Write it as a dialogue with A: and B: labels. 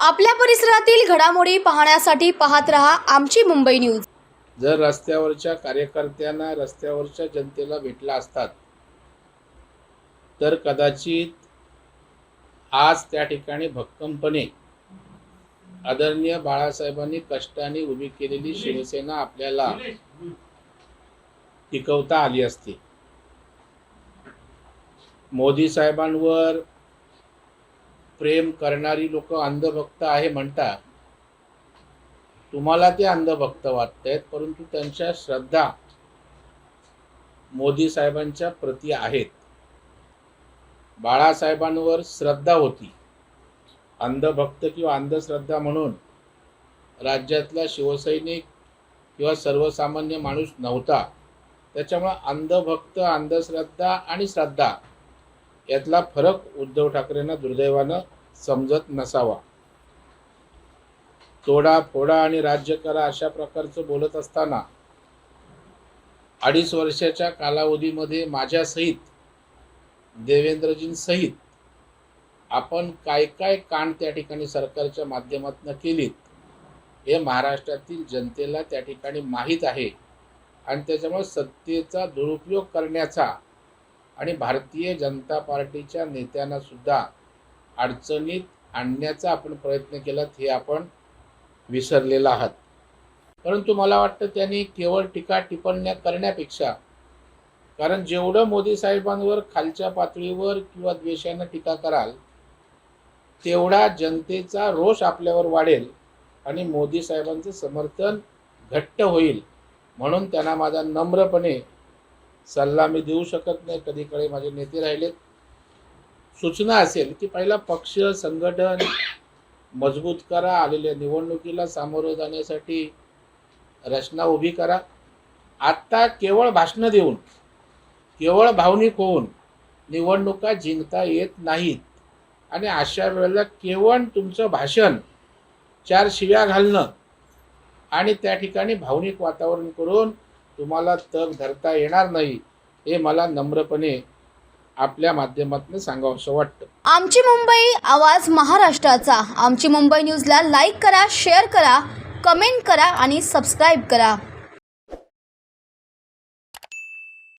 A: आपल्या परिसरातील घडामोडी पाहण्यासाठी पाहत रहा आमची मुंबई न्यूज.
B: जर रस्त्यावरच्या कार्यकर्त्यांना रस्त्यावरच्या जनतेला भेटला असतात तर कदाचित आज त्या ठिकाणी भक्कमपणे आदरणीय बाळासाहेबांनी कष्टाने उभी केलेली शिवसेना आपल्याला टिकवता आली असती. मोदी साहेबांवर प्रेम करणारी लोक अंधभक्त आहे म्हणतात तुम्हाला ते अंधभक्त वाटतायत परंतु त्यांच्या श्रद्धा मोदी साहेबांच्या प्रती आहेत. बाळासाहेबांवर श्रद्धा होती. अंधभक्त किंवा अंधश्रद्धा म्हणून राज्यातला शिवसैनिक किंवा सर्वसामान्य माणूस नव्हता. त्याच्यामुळे अंधभक्त अंधश्रद्धा आणि श्रद्धा यातला फरक उद्धव ठाकरेंना दुर्दैवानं समजत नसावा. तोडा फोडा आणि राज्य करा अशा प्रकारचं बोलत असताना अडीच वर्षाच्या कालावधीमध्ये माझ्यासहित देवेंद्रजींसहित आपण काय काय कांड त्या ठिकाणी सरकारच्या माध्यमातून केलीत हे महाराष्ट्रातील जनतेला त्या ठिकाणी माहीत आहे. आणि त्याच्यामुळे सत्तेचा दुरुपयोग करण्याचा आणि भारतीय जनता पार्टीच्या नेत्यांना सुद्धा अडचणीत आणण्याचा आपण प्रयत्न केलात हे आपण विसरलेलं आहात. परंतु मला वाटतं त्यांनी केवळ टीका टिप्पण्या करण्यापेक्षा कारण जेवढं मोदी साहेबांवर खालच्या पातळीवर किंवा द्वेषानं टीका कराल तेवढा जनतेचा रोष आपल्यावर वाढेल आणि मोदी साहेबांचं समर्थन घट्ट होईल. म्हणून त्यांना माझा नम्रपणे सल्ला मी देऊ शकत नाही. कधीकडे माझे नेते राहिलेत सूचना असेल की पहिला पक्ष संघटन मजबूत करा. आलेल्या निवडणुकीला सामोरं जाण्यासाठी रचना उभी करा. आत्ता केवळ भाषणं देऊन केवळ भावनिक होऊन निवडणुका जिंकता येत नाहीत. आणि अशा वेळेला केवळ तुमचं भाषण चार शिव्या घालणं आणि त्या ठिकाणी भावनिक वातावरण करून तुम्हाला तग धरता येणार नाही हे मला नम्रपणे आपल्या माध्यमातून सांगावंसं वाटतं.
A: आमची मुंबई आवाज महाराष्ट्राचा. आमची मुंबई न्यूजला लाईक करा शेअर करा कमेंट करा आणि सबस्क्राईब करा.